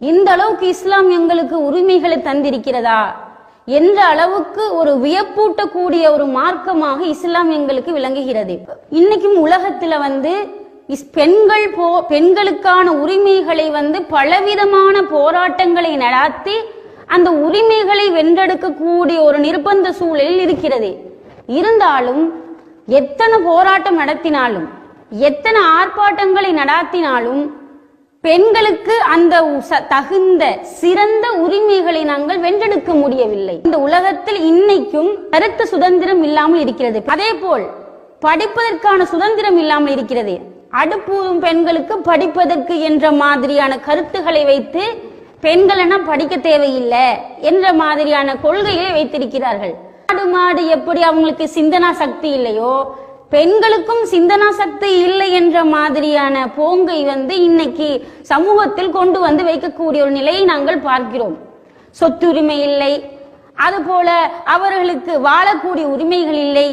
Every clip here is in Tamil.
இந்த அளவுக்கு இஸ்லாம் எங்களுக்கு உரிமைகளை தந்திருக்கிறதா? என்ற அளவுக்கு ஒரு வியப்பூட்டக்கூடிய ஒரு மார்க்கமாக இஸ்லாம் எங்களுக்கு விளங்குகிறது. இன்னைக்கும் உலகத்துல வந்து இஸ்- பெண்கள் போ பெண்களுக்கான உரிமைகளை வந்து பலவிதமான போராட்டங்களை நடாத்தி அந்த உரிமைகளை வென்றெடுக்கக்கூடிய ஒரு நிர்பந்த சூழலில் இருக்கிறது. இருந்தாலும் எத்தனை போராட்டம் நடத்தினாலும் எத்தனை ஆர்ப்பாட்டங்களை நடாத்தினாலும் பெண்களுக்கு அந்த தகுந்த சிறந்த உரிமைகளை நாங்கள் வென்றெடுக்க முடியவில்லை. இந்த உலகத்தில் இன்னைக்கும் கருத்து சுதந்திரம் இல்லாமல் இருக்கிறது. அதே போல் படிப்பதற்கான சுதந்திரம் இல்லாமல் இருக்கிறது. அடுப்பூதும் பெண்களுக்கு படிப்பதற்கு என்ற மாதிரியான கருத்துக்களை வைத்து பெண்கள் படிக்க தேவையில்லை என்ற மாதிரியான கொள்கைகளை வைத்திருக்கிறார்கள். ஆடு மாடு எப்படி அவங்களுக்கு சிந்தனா சக்தி இல்லையோ பெண்களுக்கும் சிந்தனா சக்தி இல்லை என்ற மாதிரியான போங்கை வந்து இன்னைக்கு சமூகத்தில் கொண்டு வந்து வைக்கக்கூடிய ஒரு நிலையை நாங்கள் பார்க்கிறோம். சொத்துரிமை இல்லை. அதுபோல அவர்களுக்கு வாழக்கூடிய உரிமைகள் இல்லை.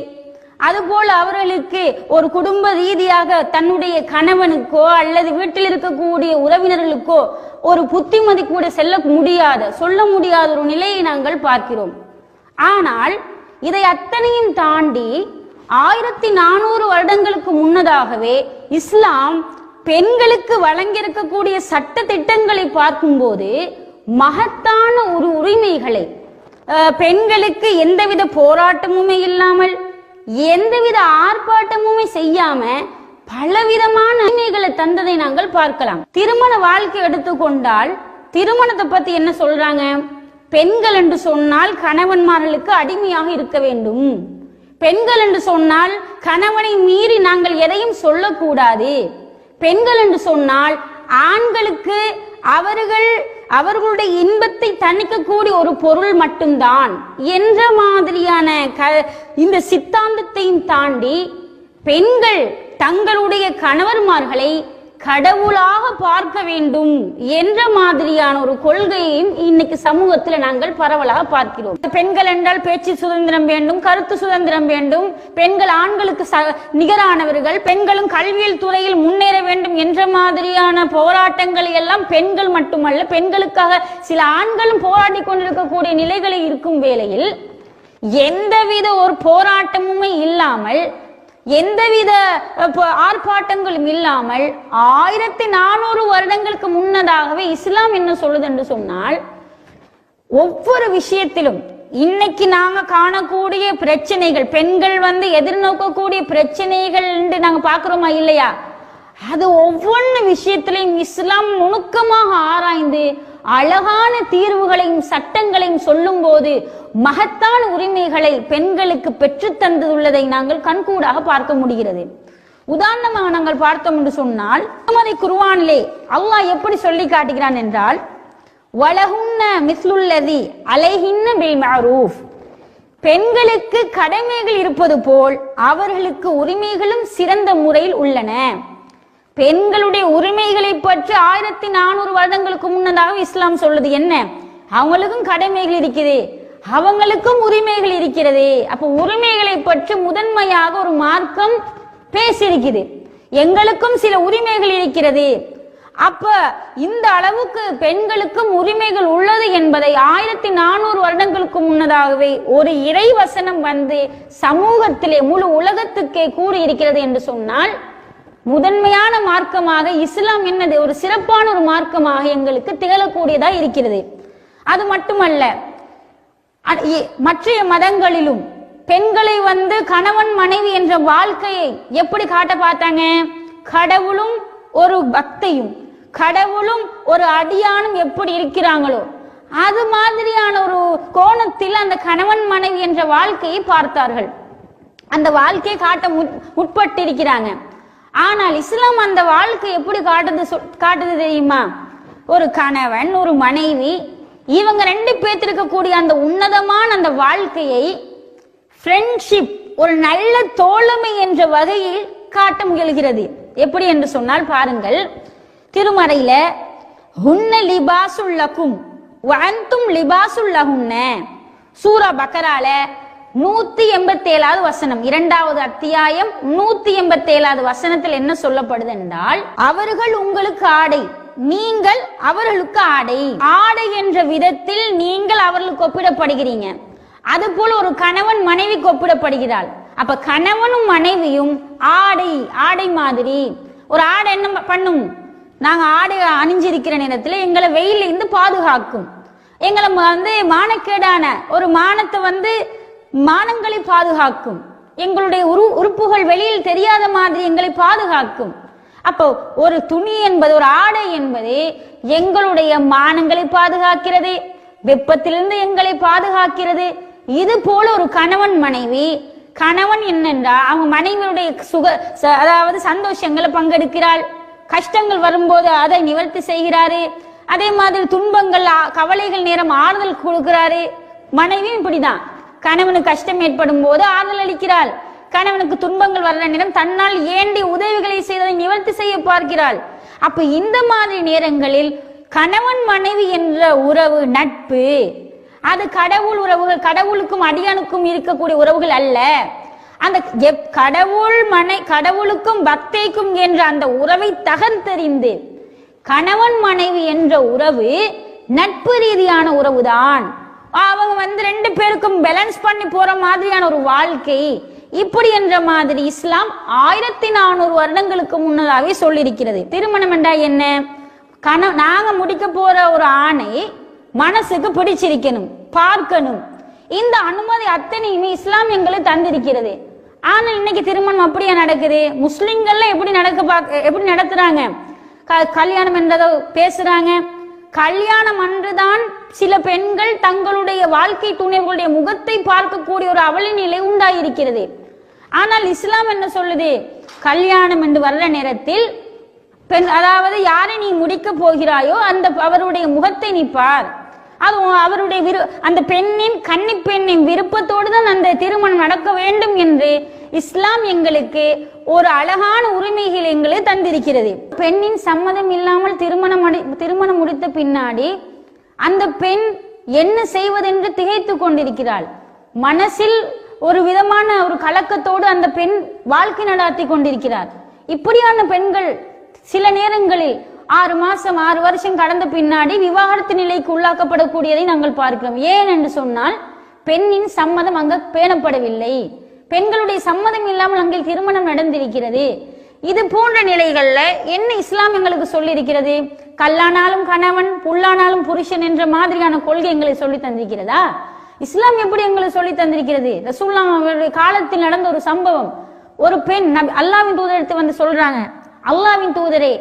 அதுபோல அவர்களுக்கு ஒரு குடும்ப ரீதியாக தன்னுடைய கணவனுக்கோ அல்லது வீட்டில் இருக்கக்கூடிய உறவினர்களுக்கோ ஒரு புத்திமதி கூட செல்ல முடியாத சொல்ல முடியாத ஒரு நிலையை நாங்கள் பார்க்கிறோம். ஆனால் இதை அத்தனையும் தாண்டி ஆயிரத்தி நானூறு வருடங்களுக்கு முன்னதாகவே இஸ்லாம் பெண்களுக்கு வழங்கியிருக்கக்கூடிய சட்ட திட்டங்களை பார்க்கும்போது மகத்தான ஒரு உரிமைகளை பெண்களுக்கு எந்தவித போராட்டமுமே இல்லாமல் எந்தவித ஆர்ப்பாட்டமுமே செய்யாம பலவிதமான உரிமைகளை தந்ததை நாங்கள் பார்க்கலாம். திருமண வாழ்க்கை எடுத்துக்கொண்டால் திருமணத்தை பத்தி என்ன சொல்றாங்க? பெண்கள் என்று சொன்னால் கணவன்மார்களுக்கு அடிமையாக இருக்க வேண்டும். பெண்கள் என்று சொன்னால் கணவனை மீறி நாங்கள் எதையும் சொல்லக்கூடாது. பெண்கள் என்று சொன்னால் ஆண்களுக்கு அவர்கள் அவர்களுடைய இன்பத்தை தணிக்கக்கூடிய ஒரு பொருள் மட்டும்தான். என்ற மாதிரியான க இந்த சித்தாந்தத்தையும் தாண்டி பெண்கள் தங்களுடைய கணவர்மார்களை கடவுளாக பார்க்க வேண்டும் என்ற மாதிரியான ஒரு கொள்கையையும் இன்னைக்கு சமூகத்தில் நாங்கள் பரவலாக பார்க்கிறோம். பெண்கள் என்றால் பேச்சு சுதந்திரம் வேண்டும் கருத்து சுதந்திரம் வேண்டும். பெண்கள் ஆண்களுக்கு ச- நிகரானவர்கள் பெண்களும் கல்வியல் துறையில் முன்னேற வேண்டும் என்ற மாதிரியான போராட்டங்களை எல்லாம் பெண்கள் மட்டுமல்ல பெண்களுக்காக சில ஆண்களும் போராடி கொண்டிருக்கக்கூடிய நிலைகளில் இருக்கும் வேளையில் எந்தவித ஒரு போராட்டமுமே இல்லாமல் எந்தவித ஆர்ப்பாட்டங்களும் இல்லாமல் ஆயிரத்தி நானூறு வருடங்களுக்கு முன்னதாகவே இஸ்லாம் என்ன சொல்லுது என்று சொன்னால் ஒவ்வொரு விஷயத்திலும் இன்னைக்கு நாங்க காணக்கூடிய பிரச்சனைகள் பெண்கள் வந்து எதிர்நோக்கக்கூடிய பிரச்சனைகள் என்று நாங்க பாக்குறோமா இல்லையா? அது ஒவ்வொன்று விஷயத்திலையும் இஸ்லாம் நுணுக்கமாக ஆராய்ந்து அழகான தீர்வுகளையும் சட்டங்களையும் சொல்லும்போது மகத்தான உரிமைகளை பெண்களுக்கு பெற்றுத்தந்துள்ளதை நாங்கள் கண்கூடாக பார்க்க முடிகிறது. உதாரணமாக நாங்கள் பார்த்தோம் என்று சொன்னால் திருமதி குருவானிலே அல்லாஹ் எப்படி சொல்லி காட்டுகிறான் என்றால் வலகுன்ன மிஸ்லுல்லதி அலைஹின்ன பில் மஅரூஃப் பெண்களுக்கு கடமைகள் இருப்பது போல் அவர்களுக்கு உரிமைகளும் சிறந்த முறையில் உள்ளன. பெண்களுடைய உரிமைகளை பற்றி ஆயிரத்தி நானூறு வருடங்களுக்கு முன்னதாக இஸ்லாம் சொல்லுது. என்ன? அவங்களுக்கும் கடமைகள் இருக்குது அவங்களுக்கும் உரிமைகள் இருக்கிறது. அப்ப உரிமைகளை பற்றி முதன்மையாக ஒரு மார்க்கம் பேசியிருக்குது. எங்களுக்கும் சில உரிமைகள் இருக்கிறது. அப்ப இந்த அளவுக்கு பெண்களுக்கும் உரிமைகள் உள்ளது என்பதை ஆயிரத்தி நானூறு வருடங்களுக்கு முன்னதாகவே ஒரு இறை வசனம் வந்து சமூகத்திலே முழு உலகத்துக்கே கூறி இருக்கிறது என்று சொன்னால் முதன்மையான மார்க்கமாக இஸ்லாம் என்னது? ஒரு சிறப்பான ஒரு மார்க்கமாக எங்களுக்கு திகழக்கூடியதா இருக்கிறது. அது மட்டுமல்ல மற்ற மற்றைய மதங்களிலும் பெண்களை வந்து கணவன் மனைவி என்ற வாழ்க்கையை எப்படி காட்ட பார்த்தாங்க? கடவுளும் ஒரு பக்தையும் கடவுளும் ஒரு அடியானும் எப்படி இருக்கிறாங்களோ அது மாதிரியான ஒரு கோணத்தில் அந்த கணவன் மனைவி என்ற வாழ்க்கையை பார்த்தார்கள். அந்த வாழ்க்கையை காட்ட முற்- முற்பட்டிருக்கிறாங்க. ஆனால் இஸ்லாம் அந்த வாழ்க்கை எப்படி காட்டுது சொல்- காட்டுது தெரியுமா? ஒரு கணவன் ஒரு மனைவி இவங்க ரெண்டு பேர்த்திருக்கக்கூடிய அந்த உன்னதமான அந்த வாழ்க்கையை ஃப்ரெண்ட்ஷிப் ஒரு நல்ல தோழமை என்ற வகையில் காட்ட முயல்கிறது. எப்படி என்று சொன்னால் பாருங்கள் திருமறையில ஹுன்ன லிபாசுல்லக்கும் வஅன்தும் லிபாசுல்லகுன்ன சூரா பக்கரால நூத்தி எண்பத்தி ஏழாவது வசனம். இரண்டாவது அத்தியாயம். நூத்தி எண்பத்தி ஏழாவது வசனத்தில் என்ன சொல்லப்படுது என்றால் அவர்கள் உங்களுக்கு ஆடை நீங்கள் அவர்களுக்கு ஆடை. ஆடை என்ற விதத்தில் நீங்கள் அவர்களுக்கு ஒப்பிடப்படுகிறீங்க. அது போல ஒரு கணவன் மனைவிக்கு ஒப்பிடப்படுகிறாள். அப்ப கணவனும் மனைவியும் ஆடை ஆடை மாதிரி. ஒரு ஆடை என்ன பண்ணும்? நாங்க ஆடை அணிஞ்சிருக்கிற நேரத்துல எங்களை வெயில இருந்து பாதுகாக்கும். எங்களை வந்து மானக்கேடான ஒரு மானத்தை வந்து மானங்களை பாதுகாக்கும். எங்களுடைய உரு உறுப்புகள் வெளியில் தெரியாத மாதிரி எங்களை பாதுகாக்கும். அப்போ ஒரு துணி என்பது ஒரு ஆடை என்பது எங்களுடைய மானங்களை பாதுகாக்கிறது வெப்பத்திலிருந்து எங்களை பாதுகாக்கிறது. இது போல ஒரு கணவன் மனைவி கணவன் என்னென்றா அவங்க மனைவியுடைய சுக ச- அதாவது சந்தோஷங்களை பங்கெடுக்கிறாள். கஷ்டங்கள் வரும்போது அதை நிவர்த்தி செய்கிறாரு. அதே மாதிரி துன்பங்கள் கவலைகள் நேரம் ஆறுதல் கொடுக்கிறாரு. மனைவியும் இப்படிதான். கணவனுக்கு கஷ்டம் ஏற்படும் போது ஆறுதல் அளிக்கிறாள். கணவனுக்கு துன்பங்கள் வர்ற நேரம் தன்னால் ஏண்டி உதவிகளை செய்ததை நிவர்த்தி செய்ய பார்க்கிறாள். அப்ப இந்த மாதிரி நேரங்களில் கணவன் மனைவி என்ற உறவு நட்பு அது கடவுள் உறவுகள் கடவுளுக்கும் அடியானுக்கும் இருக்கக்கூடிய உறவுகள் அல்ல. அந்த எப்- கடவுள் மனை கடவுளுக்கும் பக்தைக்கும் என்ற அந்த உறவை தகர்த்தெறிந்து கணவன் மனைவி என்ற உறவு நட்பு ரீதியான உறவுதான். அவங்க வந்து ரெண்டு பேருக்கும் பேலன்ஸ் பண்ணி போற மாதிரியான ஒரு வாழ்க்கை. இப்படி என்ற மாதிரி இஸ்லாம் ஆயிரத்தி நானூறு வருடங்களுக்கு முன்னதாகவே சொல்லியிருக்கிறது. திருமணம் என்றா என்ன? கண நாங்க முடிக்க போற ஒரு ஆணை மனசுக்கு பிடிச்சிருக்கணும் பார்க்கணும். இந்த அனுமதி அத்தனையுமே இஸ்லாம் எங்களுக்கு தந்திருக்கிறது. ஆனா இன்னைக்கு திருமணம் அப்படியா நடக்குது? முஸ்லிம்கள்ல எப்படி நடக்க பார்க்க எப்படி நடத்துறாங்க? க- கல்யாணம் என்றதோ பேசுறாங்க. கல்யாணம் அன்றுதான் சில பெண்கள் தங்களுடைய வாழ்க்கை துணைவர்களுடைய முகத்தை பார்க்கக்கூடிய ஒரு அவல நிலை உண்டாயிருக்கிறது. ஆனால் இஸ்லாம் என்ன சொல்லுது? கல்யாணம் என்று வர்ற நேரத்தில் பெண் அதாவது யாரை நீ முடிக்க போகிறாயோ அந்த அவருடைய முகத்தை நீ பார். அது அவருடைய விரு அந்த பெண்ணின் கன்னி பெண்ணின் விருப்பத்தோடு தான் அந்த திருமணம் நடக்க வேண்டும் என்று இஸ்லாம் எங்களுக்கு ஒரு அழகான உரிமைகள் எங்களுக்கு தந்திருக்கிறது. பெண்ணின் சம்மதம் இல்லாமல் திருமணம் அடை- திருமணம் முடித்த பின்னாடி அந்த பெண் என்ன செய்வதென்று திகைத்து கொண்டிருக்கிறாள். மனசில் ஒரு விதமான ஒரு கலக்கத்தோடு அந்த பெண் வாழ்க்கை நடாத்தி கொண்டிருக்கிறார். இப்படியான பெண்கள் சில நேரங்களில் ஆறு மாசம் ஆறு வருஷம் கடந்த பின்னாடி விவாகரத்து நிலைக்கு உள்ளாக்கப்படக்கூடியதை நாங்கள் பார்க்கிறோம். ஏன் என்று சொன்னால் பெண்ணின் சம்மதம் அங்க பேணப்படவில்லை. பெண்களுடைய சம்மதம் இல்லாமல் அங்கே திருமணம் நடந்திருக்கிறது. இது போன்ற நிலைகள்ல என்ன இஸ்லாம் எங்களுக்கு சொல்லி இருக்கிறது கல்லானாலும் கணவன் புல்லானாலும் புருஷன் என்ற மாதிரியான கொள்கை எங்களை சொல்லி தந்திருக்கிறதா? இஸ்லாம் எப்படி எங்களுக்கு சொல்லி தந்திருக்கிறது? ரசூல்லா அவருடைய காலத்தில் நடந்த ஒரு சம்பவம். ஒரு பெண் அல்லாவின் தூதர் எடுத்து வந்து சொல்றாங்க அல்லாவின் தூதரே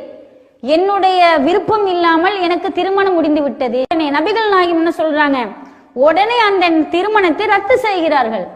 என்னுடைய விருப்பம் இல்லாமல் எனக்கு திருமணம் முடிந்து விட்டது. நபிகள் நாயகம் என்ன சொல்றாங்க உடனே அந்த திருமணத்தை ரத்து செய்கிறார்கள்.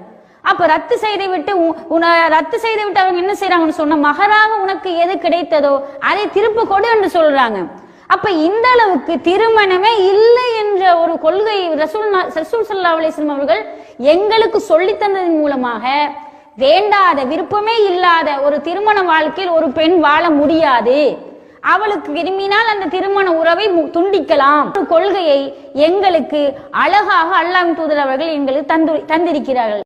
அப்ப ரத்து செய்து விட்டு உ- உன ரத்து செய்து விட்டு அவங்க என்ன செய்யறாங்கன்னு சொன்ன மகராக உனக்கு எது கிடைத்ததோ அதை திருப்பு கொடு என்று சொல்றாங்க. அப்ப இந்த அளவுக்கு திருமணமே இல்லை என்ற ஒரு கொள்கை ரசூல் நா- ரசூல் சல்லா அலிஸ்லம் அவர்கள் எங்களுக்கு சொல்லித் தந்ததன் மூலமாக வேண்டாத விருப்பமே இல்லாத ஒரு திருமண வாழ்க்கையில் ஒரு பெண் வாழ முடியாது. அவளுக்கு விரும்பினால் அந்த திருமண உறவை மு- துண்டிக்கலாம். கொள்கையை எங்களுக்கு அழகாக அல்லாம் தூதர் அவர்கள் எங்களுக்கு தந்து தந்திருக்கிறார்கள்.